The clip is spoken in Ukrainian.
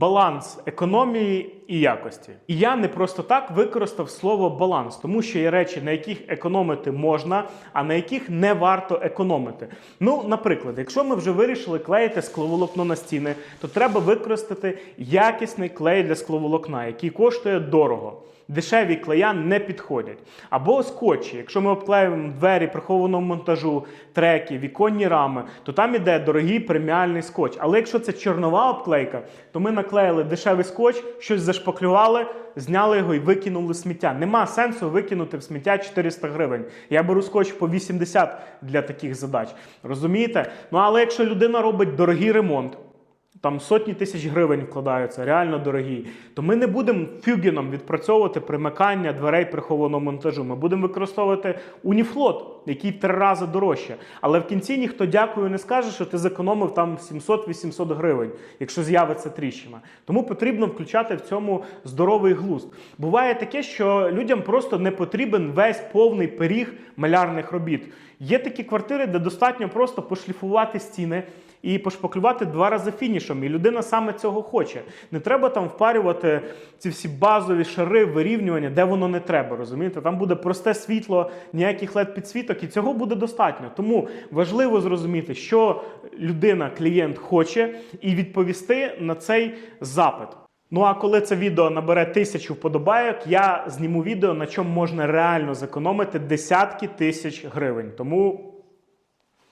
баланс економії і якості. І я не просто так використав слово баланс, тому що є речі, на яких економити можна, а на яких не варто економити. Ну, наприклад, якщо ми вже вирішили клеїти скловолокно на стіни, то треба використати якісний клей для скловолокна, який коштує дорого. Дешеві клея не підходять. Або скотчі. Якщо ми обклеюємо двері прихованого монтажу, треки, віконні рами, то там іде дорогий преміальний скотч. Але якщо це чорнова обклейка, то ми наклеїли дешевий скотч, щось зашпаклювали, зняли його і викинули сміття. Нема сенсу викинути в сміття 400 гривень. Я беру скотч по 80 для таких задач. Розумієте? Ну але якщо людина робить дорогий ремонт, там сотні тисяч гривень вкладаються, реально дорогі. То ми не будемо фюгеном відпрацьовувати примикання дверей прихованого монтажу. Ми будемо використовувати уніфлот, який три рази дорожче. Але в кінці ніхто дякую не скаже, що ти зекономив там 700-800 гривень, якщо з'явиться тріщина. Тому потрібно включати в цьому здоровий глузд. Буває таке, що людям просто не потрібен весь повний пиріг малярних робіт. Є такі квартири, де достатньо просто пошліфувати стіни і пошпаклювати два рази фінішом. І людина саме цього хоче. Не треба там впарювати ці всі базові шари, вирівнювання, де воно не треба. Розумієте? Там буде просте світло, ніяких led підсвіток, і цього буде достатньо. Тому важливо зрозуміти, що людина, клієнт хоче, і відповісти на цей запит. Ну а коли це відео набере тисячу вподобайок, я зніму відео, на чому можна реально зекономити десятки тисяч гривень. Тому